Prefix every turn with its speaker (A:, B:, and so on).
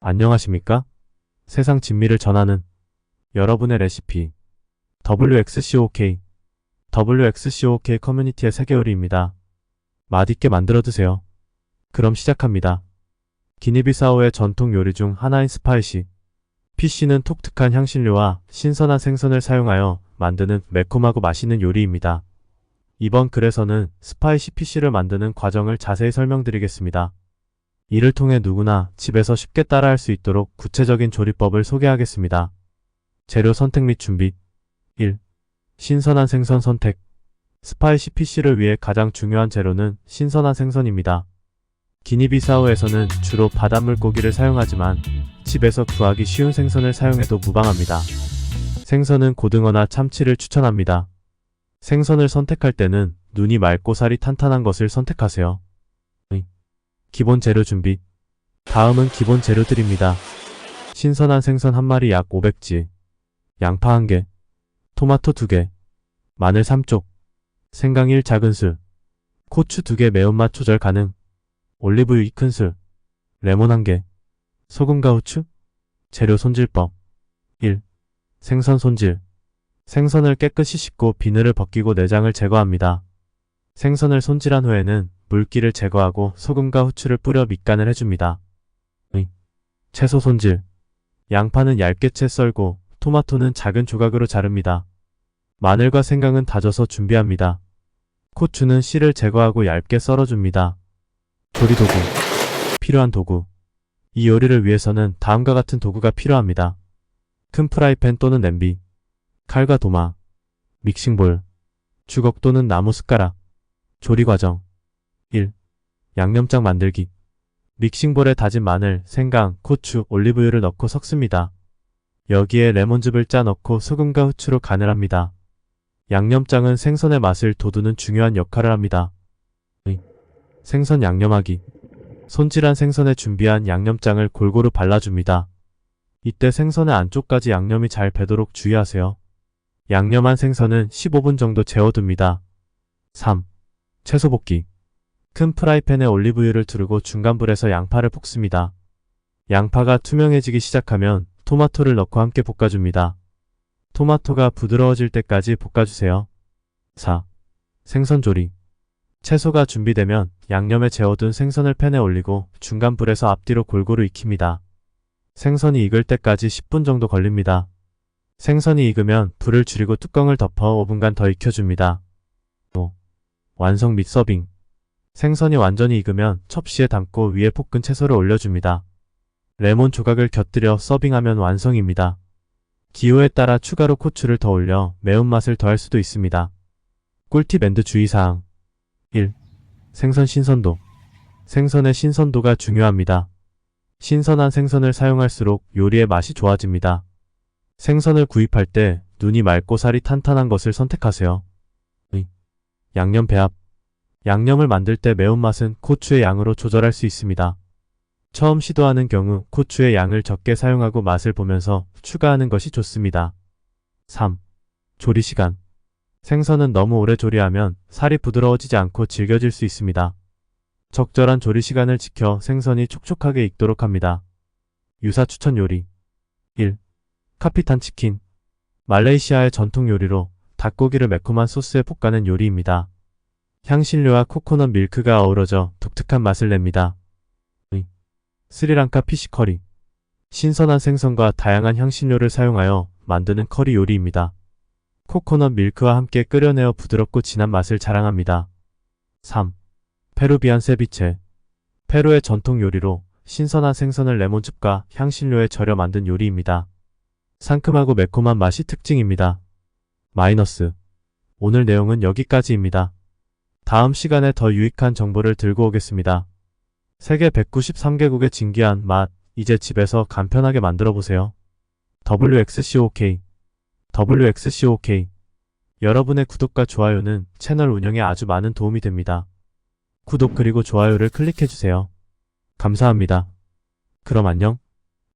A: 안녕하십니까? 세상 진미를 전하는 여러분의 레시피 WXCOK WXCOK 커뮤니티의 세계 요리입니다. 맛있게 만들어 드세요. 그럼 시작합니다. 기니비사오의 전통 요리 중 하나인 스파이시 피쉬는 독특한 향신료와 신선한 생선을 사용하여 만드는 매콤하고 맛있는 요리입니다. 이번 글에서는 스파이시 피쉬를 만드는 과정을 자세히 설명드리겠습니다. 이를 통해 누구나 집에서 쉽게 따라할 수 있도록 구체적인 조리법을 소개하겠습니다. 재료 선택 및 준비 1. 신선한 생선 선택 스파이시 피쉬를 위해 가장 중요한 재료는 신선한 생선입니다. 기니비사우에서는 주로 바닷물 고기를 사용하지만 집에서 구하기 쉬운 생선을 사용해도 무방합니다. 생선은 고등어나 참치를 추천합니다. 생선을 선택할 때는 눈이 맑고 살이 탄탄한 것을 선택하세요. 기본 재료 준비. 다음은 기본 재료들입니다. 신선한 생선 한 마리 약 500지, 양파 1개, 토마토 2개, 마늘 3쪽, 생강 1 작은술, 고추 2개 매운맛 조절 가능, 올리브유 2큰술, 레몬 1개, 소금과 후추, 재료 손질법. 1. 생선 손질. 생선을 깨끗이 씻고 비늘을 벗기고 내장을 제거합니다. 생선을 손질한 후에는 물기를 제거하고 소금과 후추를 뿌려 밑간을 해줍니다. 의. 채소 손질. 양파는 얇게 채 썰고 토마토는 작은 조각으로 자릅니다. 마늘과 생강은 다져서 준비합니다. 고추는 씨를 제거하고 얇게 썰어줍니다. 조리 도구. 필요한 도구. 이 요리를 위해서는 다음과 같은 도구가 필요합니다. 큰 프라이팬 또는 냄비, 칼과 도마, 믹싱볼, 주걱 또는 나무 숟가락, 조리 과정. 1. 양념장 만들기. 믹싱볼에 다진 마늘, 생강, 고추, 올리브유를 넣고 섞습니다. 여기에 레몬즙을 짜 넣고 소금과 후추로 간을 합니다. 양념장은 생선의 맛을 돋우는 중요한 역할을 합니다. 의. 생선 양념하기. 손질한 생선에 준비한 양념장을 골고루 발라줍니다. 이때 생선의 안쪽까지 양념이 잘 배도록 주의하세요. 양념한 생선은 15분 정도 재워둡니다. 3. 채소 볶기. 큰 프라이팬에 올리브유를 두르고 중간불에서 양파를 볶습니다. 양파가 투명해지기 시작하면 토마토를 넣고 함께 볶아줍니다. 토마토가 부드러워질 때까지 볶아주세요. 4. 생선 조리. 채소가 준비되면 양념에 재워둔 생선을 팬에 올리고 중간불에서 앞뒤로 골고루 익힙니다. 생선이 익을 때까지 10분 정도 걸립니다. 생선이 익으면 불을 줄이고 뚜껑을 덮어 5분간 더 익혀줍니다. 5. 완성 및 서빙. 생선이 완전히 익으면 첩시에 담고 위에 볶은 채소를 올려줍니다. 레몬 조각을 곁들여 서빙하면 완성입니다. 기호에 따라 추가로 고추를 더 올려 매운맛을 더할 수도 있습니다. 꿀팁 앤드 주의사항 1. 생선 신선도 생선의 신선도가 중요합니다. 신선한 생선을 사용할수록 요리의 맛이 좋아집니다. 생선을 구입할 때 눈이 맑고 살이 탄탄한 것을 선택하세요. 의. 양념 배합 양념을 만들 때 매운맛은 고추의 양으로 조절할 수 있습니다. 처음 시도하는 경우 고추의 양을 적게 사용하고 맛을 보면서 추가하는 것이 좋습니다. 3. 조리 시간 생선은 너무 오래 조리하면 살이 부드러워지지 않고 질겨질 수 있습니다. 적절한 조리 시간을 지켜 생선이 촉촉하게 익도록 합니다. 유사 추천 요리 1. 카피탄 치킨 말레이시아의 전통 요리로 닭고기를 매콤한 소스에 볶아낸 요리입니다. 향신료와 코코넛 밀크가 어우러져 독특한 맛을 냅니다. 의. 스리랑카 피시커리 신선한 생선과 다양한 향신료를 사용하여 만드는 커리 요리입니다. 코코넛 밀크와 함께 끓여내어 부드럽고 진한 맛을 자랑합니다. 3. 페루비안 세비체 페루의 전통 요리로 신선한 생선을 레몬즙과 향신료에 절여 만든 요리입니다. 상큼하고 매콤한 맛이 특징입니다. 마이너스 오늘 내용은 여기까지입니다. 다음 시간에 더 유익한 정보를 들고 오겠습니다. 세계 193개국의 진기한 맛, 이제 집에서 간편하게 만들어 보세요. WXCOK WXCOK 여러분의 구독과 좋아요는 채널 운영에 아주 많은 도움이 됩니다. 구독 그리고 좋아요를 클릭해주세요. 감사합니다. 그럼 안녕.